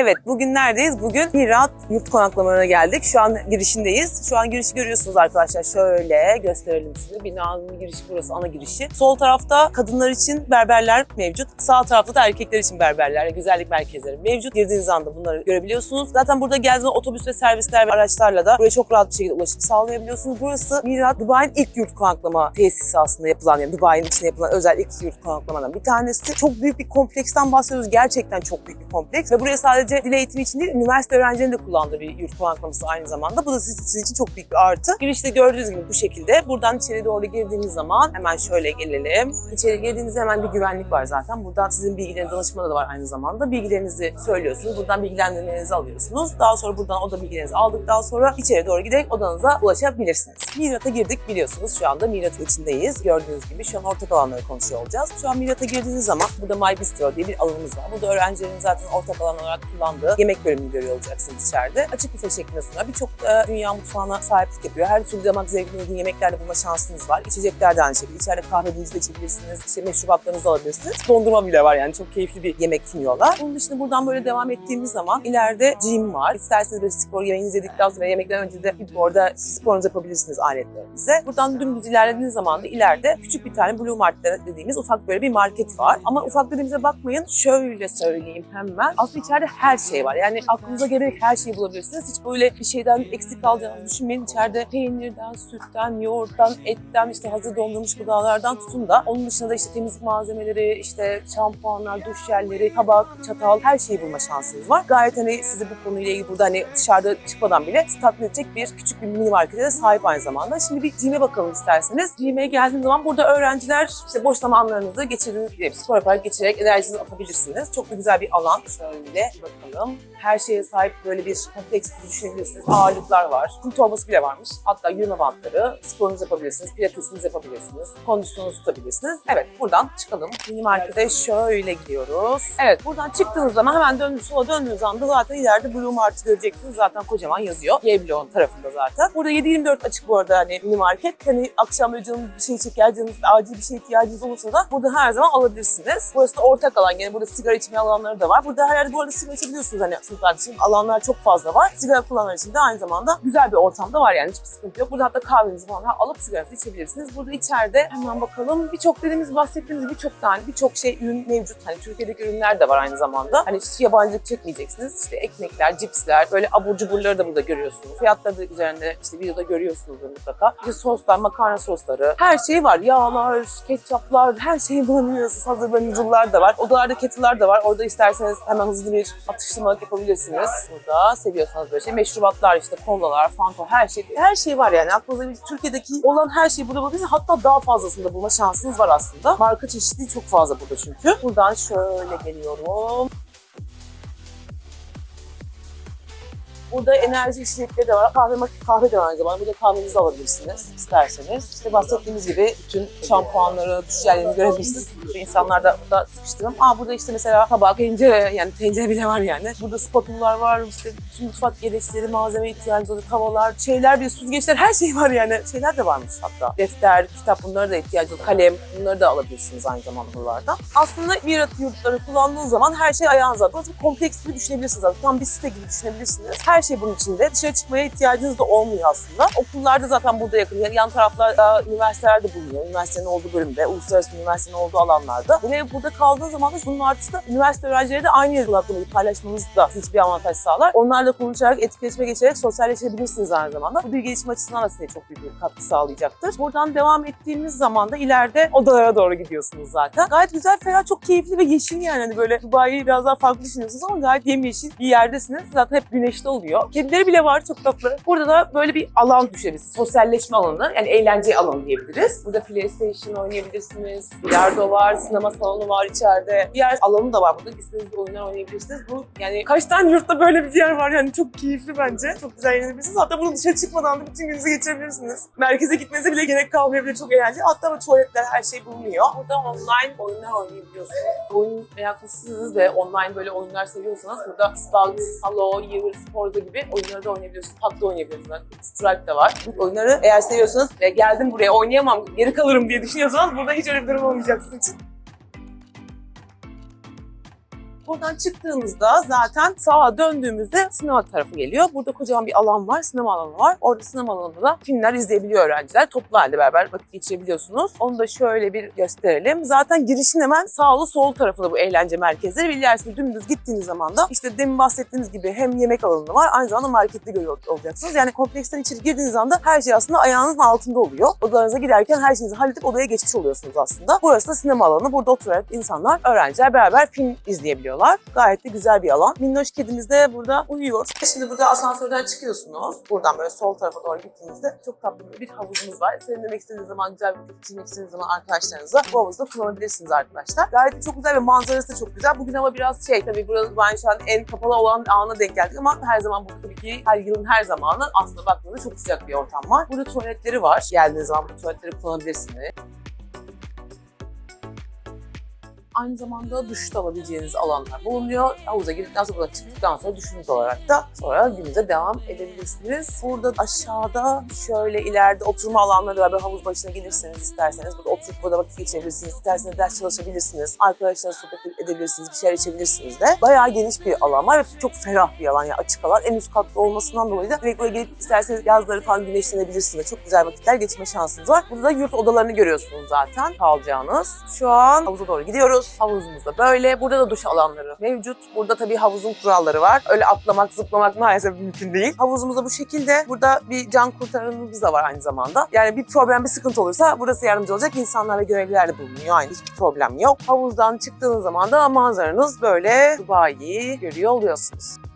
Evet, bugün neredeyiz? Bugün Mirat Yurt Konaklamalarına geldik. Şu an girişindeyiz. Şu an girişi görüyorsunuz arkadaşlar. Şöyle gösterelim size. Binanın girişi burası, ana girişi. Sol tarafta kadınlar için berberler mevcut. Sağ tarafta da erkekler için berberler, güzellik merkezleri mevcut. Girdiğiniz anda bunları görebiliyorsunuz. Zaten burada geldiğinizde otobüs ve servisler ve araçlarla da buraya çok rahat bir şekilde ulaşım sağlayabiliyorsunuz. Burası Mirat, Dubai'nin ilk yurt konaklama tesisi aslında yapılan, yani Dubai'nin içinde yapılan özel ilk yurt konaklamadan bir tanesi. Çok büyük bir kompleksten bahsediyoruz. Gerçekten çok büyük bir kompleks ve buraya sadece dil eğitimi için değil, üniversite öğrencilerinin de kullandığı bir yurt konaklaması aynı zamanda. Bu da sizin, sizin için çok büyük bir artı. Girişte gördüğünüz gibi bu şekilde. Buradan içeri doğru girdiğiniz zaman hemen şöyle gelelim. İçeri girdiğinizde hemen bir güvenlik var zaten. Buradan sizin bilgileriniz, danışmanı da var aynı zamanda. Bilgilerinizi söylüyorsunuz. Buradan bilgilendirmelerinizi alıyorsunuz. Daha sonra buradan oda bilgilerinizi aldıktan sonra içeri doğru giderek odanıza ulaşabilirsiniz. Mirat'a girdik biliyorsunuz. Şu anda Mirat'ın içindeyiz. Gördüğünüz gibi şu an ortak alanları konuşuyor olacağız. Şu an Mirat'a girdiğiniz zaman burada My Bistro diye bir alanımız var. Burada öğrencilerin zaten ortak alan olarak kullandığı yemek bölümünü görüyor olacaksınız içeride. Açık büfe şeklinde sunuyor. Birçok e, dünya mutfağına sahiplik yapıyor. Her türlü damak zevkine uygun yemeklerde bulma şansınız var. İçecekler de aynı şekilde. İçeride kahvenizi de içebilirsiniz. İşte meşrubatlarınızı alabilirsiniz. Dondurma bile var yani çok keyifli bir yemek sunuyorlar. Bunun dışında buradan böyle devam ettiğimiz zaman ileride gym var. İsterseniz böyle spor yemeğinizi yedikten sonra yemekten önce de gidip orada sporunuzu yapabilirsiniz aletlerinize. Buradan dümdüz ilerlediğiniz zaman da ileride küçük bir tane Blue Mart dediğimiz ufak böyle bir market var. Ama ufak dediğimize bakmayın. Şöyle söyleyeyim hemen. Aslında içeride her şey var. Yani aklınıza gelerek her şeyi bulabilirsiniz. Hiç böyle bir şeyden eksik kalacağınızı düşünmeyin. İçeride peynirden, sütten, yoğurttan, etten, işte hazır dondurmuş gıdalardan tutun da onun dışında da işte temizlik malzemeleri, işte şampuanlar, duş jelleri, tabak, çatal her şeyi bulma şansınız var. Gayet hani sizi bu konuyla ilgili burada hani dışarıda çıkmadan bile tatmin edecek bir küçük bir mini markete de sahip aynı zamanda. Şimdi bir gym'e bakalım isterseniz. Gym'e geldiğiniz zaman burada öğrenciler işte boş zamanlarınızı geçirdiğiniz, spor yaparak geçirerek enerjinizi atabilirsiniz. Çok da güzel bir alan. Şöyle bakalım. Her şeye sahip böyle bir kompleks düşünebilirsiniz. Ağırlıklar var. Kum torbası bile varmış. Hatta yürüme bantları. Sporunuzu yapabilirsiniz. Pilatesinizi yapabilirsiniz. Kondisyonunuzu tutabilirsiniz. Evet buradan çıkalım. Mini markete şöyle gidiyoruz. Evet buradan çıktığınız zaman hemen döndüğünüz sola döndüğünüz anda zaten ileride Blue Mart'ı göreceksiniz. Zaten kocaman yazıyor. Y-Block'un tarafında zaten. Burada 7-24 açık bu arada hani mini market. Hani akşam böyle canınız bir şey çeker, canınız acil bir şey ihtiyacınız olursa da burada her zaman alabilirsiniz. Burası da ortak alan. Yani burada sigara içme alanları da var. Burada her yerde bu arada sigara içebiliyorsunuz hani sınıflar için. Alanlar çok fazla var. Sigara kullananlar için de aynı zamanda güzel bir ortamda var yani hiçbir sıkıntı yok. Burada hatta kahvenizi falan alıp sigaranızı içebilirsiniz. Burada içeride hemen bakalım birçok dediğimiz bahsettiğimiz birçok tane birçok şey ürün mevcut. Hani Türkiye'deki ürünler de var aynı zamanda. Hani hiç yabancılık çekmeyeceksiniz. İşte ekmekler, cipsler, böyle abur cuburları da burada görüyorsunuz. Fiyatları da üzerinde işte videoda görüyorsunuzdur mutlaka. İşte soslar, makarna sosları, her şey var. Yağlar, ketçaplar, her şeyi bulabiliyorsunuz. Hazırlanıcılar da var. Odalarda kettle'lar da var. Orada isterseniz hemen hızlı bir atıştırmalık yapabilirsiniz. Burada seviyorsanız böyle şey. Meşrubatlar işte kolalar, fanta her şey. Her şey var yani. Aklınıza bir Türkiye'deki olan her şeyi burada bulabilirsiniz. Hatta daha fazlasını da bulma şansınız var aslında. Marka çeşitliği çok fazla burada çünkü. Buradan şöyle geliyorum. Burada enerji içecekleri de var. Kahve, kahve de aynı zamanda. Burada kahvenizi alabilirsiniz isterseniz. İşte bahsettiğimiz gibi bütün şampuanları, duş jellerini görebilirsiniz. Burada insanlar da burada sıkıştırım. Aa burada işte mesela tabak, tencere yani tencere bile var yani. Burada spatulalar var, işte bütün mutfak gereçleri, malzeme ihtiyacınız olan tavalar, şeyler bir süzgeçler her şey var yani. Şeyler de varmış hatta. Defter, kitap bunlara da ihtiyacınız Kalem bunları da alabilirsiniz aynı zamanda buralarda. Aslında Mirat yurtları kullandığınız zaman her şey ayağınıza. Burası bir kompleks gibi düşünebilirsiniz. Tam bir site gibi düşünebilirsiniz. Her şey bunun içinde. Dışarı çıkmaya ihtiyacınız da olmuyor aslında. Okullarda zaten burada yakın. Yani yan taraflarda üniversiteler de bulunuyor. Üniversitenin olduğu bölümde, uluslararası üniversitenin olduğu alanlarda. Buraya burada kaldığınız zaman da bunun artısı da üniversite öğrencileri de aynı hakkında paylaşmanız da size bir avantaj sağlar. Onlarla konuşarak, etkileşime geçerek sosyalleşebilirsiniz aynı zamanda. Bu bir gelişim açısından da size çok büyük bir katkı sağlayacaktır. Buradan devam ettiğimiz zaman da ileride odalara doğru gidiyorsunuz zaten. Gayet güzel, ferah, çok keyifli ve yeşil yani. Hani böyle Dubai'yi biraz daha farklı düşünüyorsunuz ama gayet yemyeşil bir yerdesiniz. Zaten hep güneşte oluyor. Kedileri bile var çok tatlı. Burada da böyle bir alan düşünebiliriz. Sosyalleşme alanı yani eğlence alanı diyebiliriz. Burada PlayStation oynayabilirsiniz. Bilardo var, sinema salonu var içeride. Diğer alanı da var burada. İstediğiniz oyunlar oynayabilirsiniz. Bu yani kaç tane yurtta böyle bir yer var yani çok keyifli bence. Çok güzel eğlenebilirsiniz. Hatta bunu dışarı çıkmadan da bütün gününüzü geçirebilirsiniz. Merkeze gitmenize bile gerek kalmayabilir. Çok eğlenceli. Hatta tuvaletler her şey bulunuyor. Burada online oyunlar oynayabiliyorsunuz. Oyun meraklısınız ve online böyle oyunlar seviyorsanız burada Xbox, Halo, Year, Forza gibi oyunları da oynayabiliyorsunuz. PUBG oynayabiliyorsunuz. Strike de var. Bu oyunları eğer seviyorsanız ve geldim buraya oynayamam, geri kalırım diye düşünüyorsanız burada hiç öyle bir durum olmayacak sizin için. Buradan çıktığımızda zaten sağa döndüğümüzde sinema tarafı geliyor. Burada kocaman bir alan var, sinema alanı var. Orada sinema alanında da filmler izleyebiliyor öğrenciler. Toplu halde beraber vakit geçirebiliyorsunuz. Onu da şöyle bir gösterelim. Zaten girişin hemen sağlı sol tarafında bu eğlence merkezleri. Bilirsiniz dümdüz gittiğiniz zaman da işte demin bahsettiğiniz gibi hem yemek alanı var aynı zamanda markette görüyor olacaksınız. Yani kompleksten içeri girdiğiniz anda her şey aslında ayağınızın altında oluyor. Odalarınıza giderken her şeyinizi halledip odaya geçmiş oluyorsunuz aslında. Burası da sinema alanı. Burada oturarak insanlar, öğrenciler beraber film izleyebiliyorlar. Gayet de güzel bir alan. Minnoş kedimiz de burada uyuyor. Şimdi burada asansörden çıkıyorsunuz. Buradan böyle sol tarafa doğru gittiğinizde çok tatlı bir havuzumuz var. Serinlemek istediğiniz zaman, güzel bir vakit geçirmek istediğiniz zaman arkadaşlarınızla bu havuzda kullanabilirsiniz arkadaşlar. Gayet de çok güzel ve manzarası da çok güzel. Bugün hava biraz şey tabii burada ben şu an en kapalı olan ana denk geldik ama her zaman bu tabii ki her yılın her zamanı aslında baktığınızda çok sıcak bir ortam var. Burada tuvaletleri var. Geldiğiniz zaman bu tuvaletleri kullanabilirsiniz. Aynı zamanda duş da alabileceğiniz alanlar bulunuyor. Havuza girdikten sonra çıktıktan sonra duşunuz olarak da sonra gününüze devam edebilirsiniz. Burada aşağıda şöyle ileride oturma alanları var. Böyle havuz başına gelirseniz isterseniz burada oturup burada vakit geçirebilirsiniz. İsterseniz ders çalışabilirsiniz. Arkadaşlarla sohbet edebilirsiniz. Bir şeyler içebilirsiniz de. Bayağı geniş bir alan var ve çok ferah bir alan. Yani açık alan. En üst katta olmasından dolayı da direkt böyle gelip isterseniz yazları falan güneşlenebilirsiniz. Çok güzel vakitler geçirme şansınız var. Burada da yurt odalarını görüyorsunuz zaten kalacağınız. Şu an havuza doğru gidiyoruz. Havuzumuz da böyle. Burada da duş alanları mevcut. Burada tabii havuzun kuralları var. Öyle atlamak, zıplamak maalesef mümkün değil. Havuzumuz da bu şekilde. Burada bir can kurtaranımız da var aynı zamanda. Yani bir problem, bir sıkıntı olursa burası yardımcı olacak. İnsanlar ve görevliler de bulunuyor. Aynı hiçbir problem yok. Havuzdan çıktığınız zaman da manzaranız böyle Dubai'yi görüyor oluyorsunuz.